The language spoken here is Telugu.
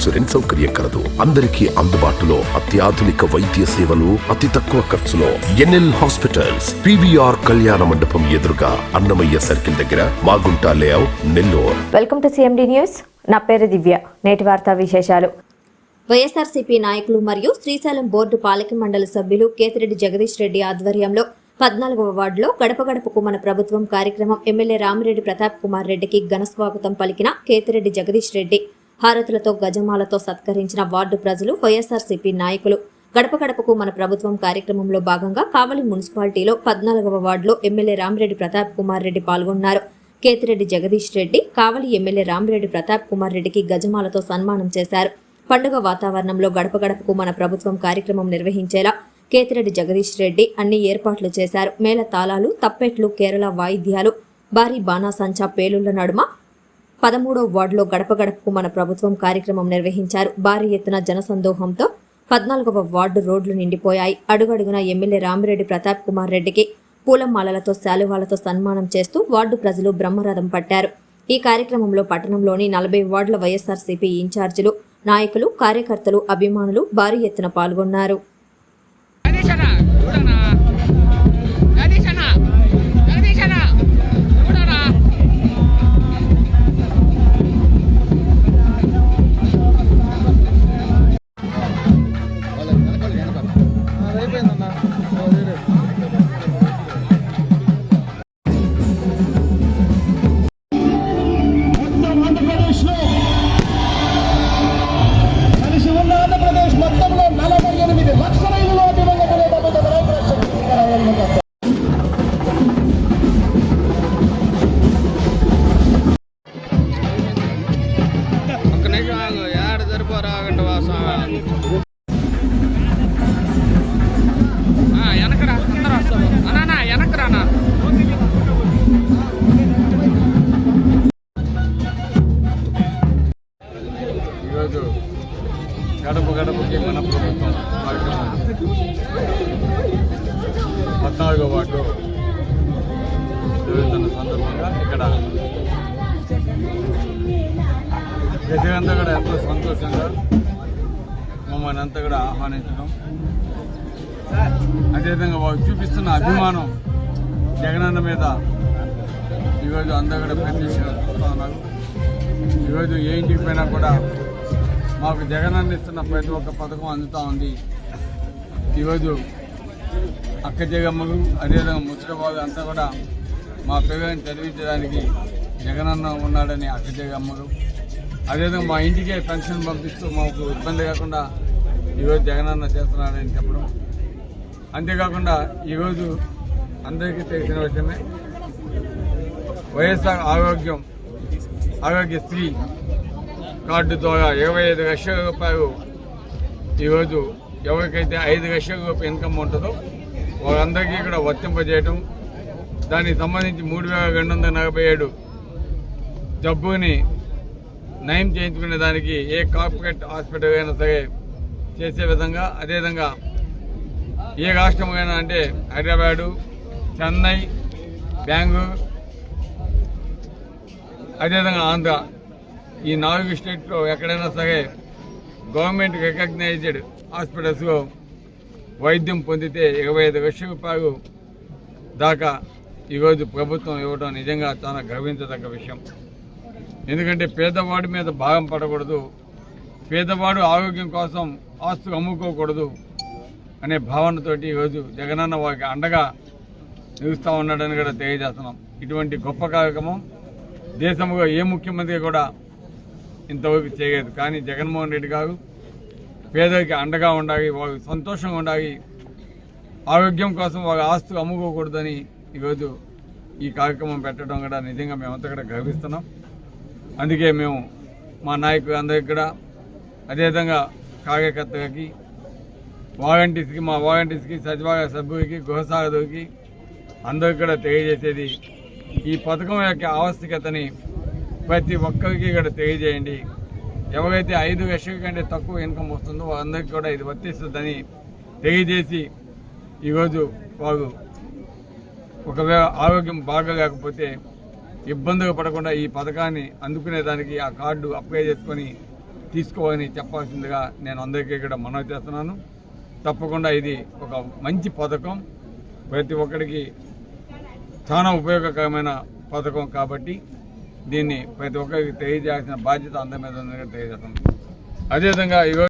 ఇన్సూరెన్స్ సౌకర్యం కలదు. అందరికీ అందుబాటులో అత్యాధునిక వైద్య సేవలు అతి తక్కువ ఖర్చులో. ఎన్ఎల్ హాస్పిటల్స్ పివిఆర్ కళ్యాణ మండపం ఎదురుగా అన్నమయ్య సర్కిల్ దగ్గర Magunta layout Nellore. Welcome to CMD news నా పేరు దివ్య. నేటి వార్తా విశేషాలు. వైఎస్ఆర్సీపీ నాయకులు మరియు శ్రీశైలం బోర్డు పాలక మండలి సభ్యులు కేతిరెడ్డి జగదీష్ రెడ్డి ఆధ్వర్యంలో పద్నాలుగవ వార్డులో గడప గడపకు మన ప్రభుత్వం కార్యక్రమం ఎమ్మెల్యే రామిరెడ్డి ప్రతాప్ కుమార్ రెడ్డికి ఘన స్వాగతం పలికిన కేతిరెడ్డి జగదీష్ రెడ్డి. హారతులతో గజమాలతో సత్కరించిన వార్డు ప్రజలు వైఎస్ఆర్సీపీ నాయకులు. గడప గడపకు మన ప్రభుత్వం కార్యక్రమంలో భాగంగా కావలి మున్సిపాలిటీలో పద్నాలుగవ వార్డులో ఎమ్మెల్యే రామిరెడ్డి ప్రతాప్ కుమార్ రెడ్డి పాల్గొన్నారు. కేతిరెడ్డి జగదీష్ రెడ్డి కావలి ఎమ్మెల్యే రామిరెడ్డి ప్రతాప్ కుమార్ రెడ్డికి గజమాలతో సన్మానం చేశారు. పండుగ వాతావరణంలో గడప గడపకు మన ప్రభుత్వం కార్యక్రమం నిర్వహించేలా కేతిరెడ్డి జగదీష్ రెడ్డి అన్ని ఏర్పాట్లు చేశారు. మేళ తాళాలు తప్పెట్లు కేరళ వాయిద్యాలు భారీ బాణాసంచా పేలుళ్ళ నడుమ పదమూడో వార్డులో గడప గడపకు మన ప్రభుత్వం కార్యక్రమం నిర్వహించారు. భారీ ఎత్తున జనసందోహంతో పద్నాలుగవ వార్డు రోడ్లు నిండిపోయాయి. అడుగడుగున ఎమ్మెల్యే రామిరెడ్డి ప్రతాప్ కుమార్ రెడ్డికి పూలమాలలతో శాలువాలతో సన్మానం చేస్తూ వార్డు ప్రజలు బ్రహ్మరథం పట్టారు. ఈ కార్యక్రమంలో పట్టణంలోని నలభై వార్డుల వైఎస్ఆర్సీపీ ఇన్ఛార్జీలు నాయకులు కార్యకర్తలు అభిమానులు భారీ ఎత్తున పాల్గొన్నారు. ఆగు ఏడ సరిపోరా ఆగండి వాసం వెనకరా అందరూ వస్తారు అన్నా వెనకరానా ఈరోజు గడప గడపకి మన ప్రభుత్వం కార్యక్రమం. పద్నాలుగో వార్డు జరుగుతున్న సందర్భంగా ఇక్కడ ప్రజలంతా కూడా ఎంతో సంతోషంగా మమ్మల్ని అంతా కూడా ఆహ్వానించడం. అదేవిధంగా వారు చూపిస్తున్న అభిమానం జగనన్న మీద ఈరోజు అందరూ కూడా ప్రత్యక్షంగా చూస్తూ ఉన్నారు ఈరోజు ఏ ఇంటికి పోయినా కూడా మాకు జగనన్న ఇస్తున్న ప్రతి ఒక్క పథకం అందుతూ ఉంది. ఈరోజు అక్క జగమ్మలు అదేవిధంగా ముసలిబాబు అంతా కూడా మా పిల్లల్ని చదివించడానికి జగనన్న ఉన్నాడని అక్క జగమ్మలు అదేవిధంగా మా ఇంటికే పెన్షన్ పంపిస్తూ మాకు ఇబ్బంది కాకుండా ఈరోజు జగనన్న చేస్తున్నాడని చెప్పడం. అంతేకాకుండా ఈరోజు అందరికీ తెలిసిన విషయమే వైఎస్ఆర్ ఆరోగ్యం ఆరోగ్యశ్రీ కార్డు ద్వారా ఇరవై ఐదు లక్షల రూపాయలు ఈరోజు ఎవరికైతే ఐదు లక్షల రూపాయలు ఇన్కమ్ ఉంటుందో వారందరికీ కూడా వర్తింపజేయటం. దానికి సంబంధించి మూడు వేల రెండు వందల నలభై ఏడు జబ్బుని నయం చేయించుకునే దానికి ఏ కార్పొరేట్ హాస్పిటల్ అయినా సరే చేసే విధంగా అదేవిధంగా ఏ రాష్ట్రమైనా అంటే హైదరాబాదు చెన్నై బెంగళూరు అదేవిధంగా ఆంధ్ర. ఈ నాలుగు స్టేట్లో ఎక్కడైనా సరే గవర్నమెంట్ రికగ్నైజ్డ్ హాస్పిటల్స్లో వైద్యం పొందితే ఇరవై ఐదు లక్షల రూపాయలు దాకా ఈరోజు ప్రభుత్వం ఇవ్వడం నిజంగా చాలా గర్వించదగ్గ విషయం. ఎందుకంటే పేదవాడి మీద భాగం పడకూడదు. పేదవాడు ఆరోగ్యం కోసం ఆస్తులు అమ్ముకోకూడదు అనే భావనతోటి ఈరోజు జగనన్న వారికి అండగా నిలుస్తూ ఉన్నాడని కూడా తెలియజేస్తున్నాం. ఇటువంటి గొప్ప కార్యక్రమం దేశంలో ఏ ముఖ్యమంత్రి కూడా ఇంతవరకు చేయలేదు. కానీ జగన్మోహన్ రెడ్డి గారు పేదరికి అండగా ఉండాలి వారు సంతోషంగా ఉండాలి ఆరోగ్యం కోసం వారి ఆస్తులు అమ్ముకోకూడదని ఈరోజు ఈ కార్యక్రమం పెట్టడం కూడా నిజంగా మేమంతా కూడా గర్విస్తున్నాం. అందుకే మేము మా నాయకులు అందరికి కూడా అదేవిధంగా కార్యకర్తలకి వాలంటీర్స్కి మా వాలంటీర్స్కి సచివాలయ సభ్యులకి గృహసారథులకి అందరికి కూడా తెలియజేసేది ఈ పథకం యొక్క ఆవశ్యకతని ప్రతి ఒక్కరికి కూడా తెలియజేయండి. ఎవరైతే ఐదు లక్షల కంటే తక్కువ ఇన్కమ్ వస్తుందో వాళ్ళందరికీ కూడా ఇది వర్తిస్తుందని తెలియజేసి ఈరోజు వారు ఒకవేళ ఆరోగ్యం బాగలేకపోతే ఇబ్బందులు పడకుండా ఈ పథకాన్ని అందుకునేదానికి ఆ కార్డు అప్లై చేసుకొని తీసుకోవాలని చెప్పాల్సిందిగా నేను అందరికీ ఇక్కడ మనవి చేస్తున్నాను. తప్పకుండా ఇది ఒక మంచి పథకం. ప్రతి ఒక్కరికి చాలా ఉపయోగకరమైన పథకం కాబట్టి దీన్ని ప్రతి ఒక్కరికి తెలియజేయాల్సిన బాధ్యత అందరి మీద ఉందని తెలియజేస్తున్నాను అదేవిధంగా ఈరోజు